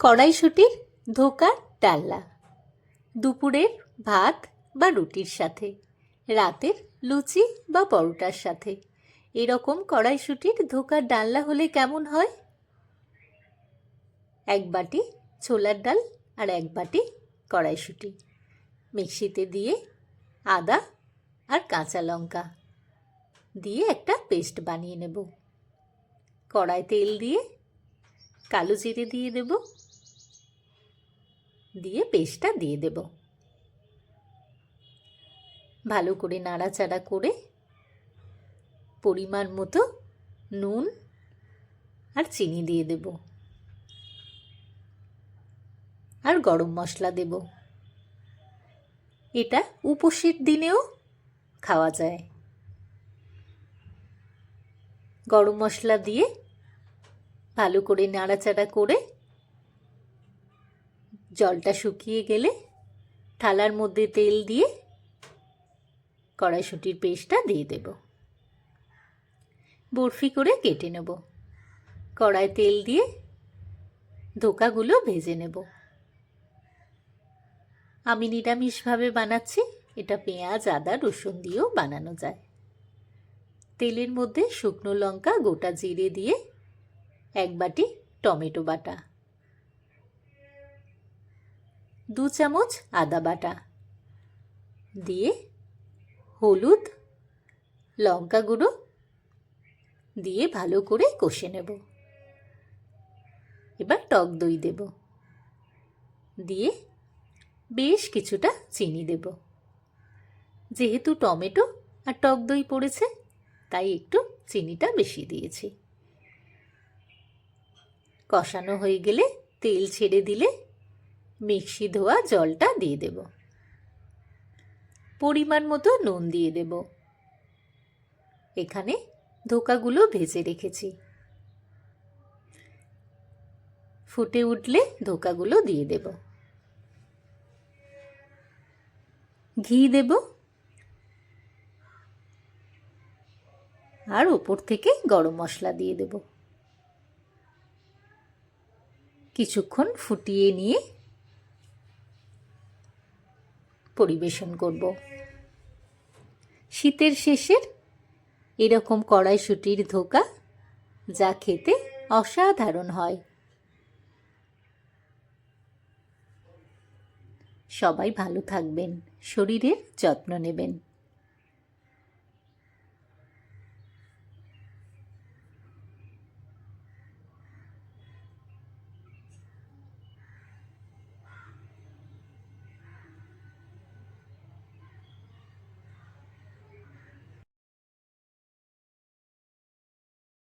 কড়াইশুটির ধোকার ডাল্লা দুপুরের ভাত বা রুটির সাথে, রাতের লুচি বা পরোটার সাথে। এরকম কড়াইশুটির ধোকার ডালনা হলে কেমন হয়? এক বাটি ছোলার ডাল আর এক বাটি কড়াইশুটি মিক্সিতে দিয়ে আদা আর কাঁচা লঙ্কা দিয়ে একটা পেস্ট বানিয়ে নেব। কড়াই তেল দিয়ে কালো জিরে দিয়ে দেব। দিয়ে পেস্টটা দিয়ে দেব। ভালো করে নাড়াচাড়া করে পরিমাণ মতো নুন আর চিনি দিয়ে দেব। আর গরম মশলা দেব। এটা উপোসের দিনেও খাওয়া যায়। গরম মশলা দিয়ে ভালো করে নাড়াচাড়া করে জলটা শুকিয়ে গেলে থালার মধ্যে তেল দিয়ে কড়াইশুটির পেস্টটা দিয়ে দেব। বরফি করে কেটে নেব। কড়ায় তেল দিয়ে ধোকাগুলো ভেজে নেব। আমি নিরামিষভাবে বানাচ্ছি। এটা পেঁয়াজ, আদা, রসুন দিয়েও বানানো যায়। তেলের মধ্যে শুকনো লঙ্কা গোটা জিরে দিয়ে এক বাটি টমেটো বাটা। দু চামচ আদা বাটা। দিয়ে হলুদ, লঙ্কা গুঁড়ো দিয়ে ভালো করে কষে নেব। এবার টক দই দেব। দিয়ে বেশ কিছুটা চিনি দেব। যেহেতু টমেটো আর টক দই পড়েছে, তাই একটু চিনিটা বেশি দিয়েছি। কষানো হয়ে গেলে তেল ছেড়ে দিলে মিক্সি ধোয়া জলটা দিয়ে দেব। পরিমাণ মতো নুন দিয়ে দেব। এখানে ধোকাগুলো ভেজে রেখেছি। ফুটে উঠলে ধোকাগুলো দিয়ে দেব। ঘি দেব। আর ওপর থেকে গরম মশলা দিয়ে দেব। কিছুক্ষণ ফুটিয়ে নিয়ে পরিবেশন করব। শীতের শেষের এরকম কড়াইশুটির ধোকা যা খেতে অসাধারণ হয়। সবাই ভালো থাকবেন, শরীরের যত্ন নেবেন।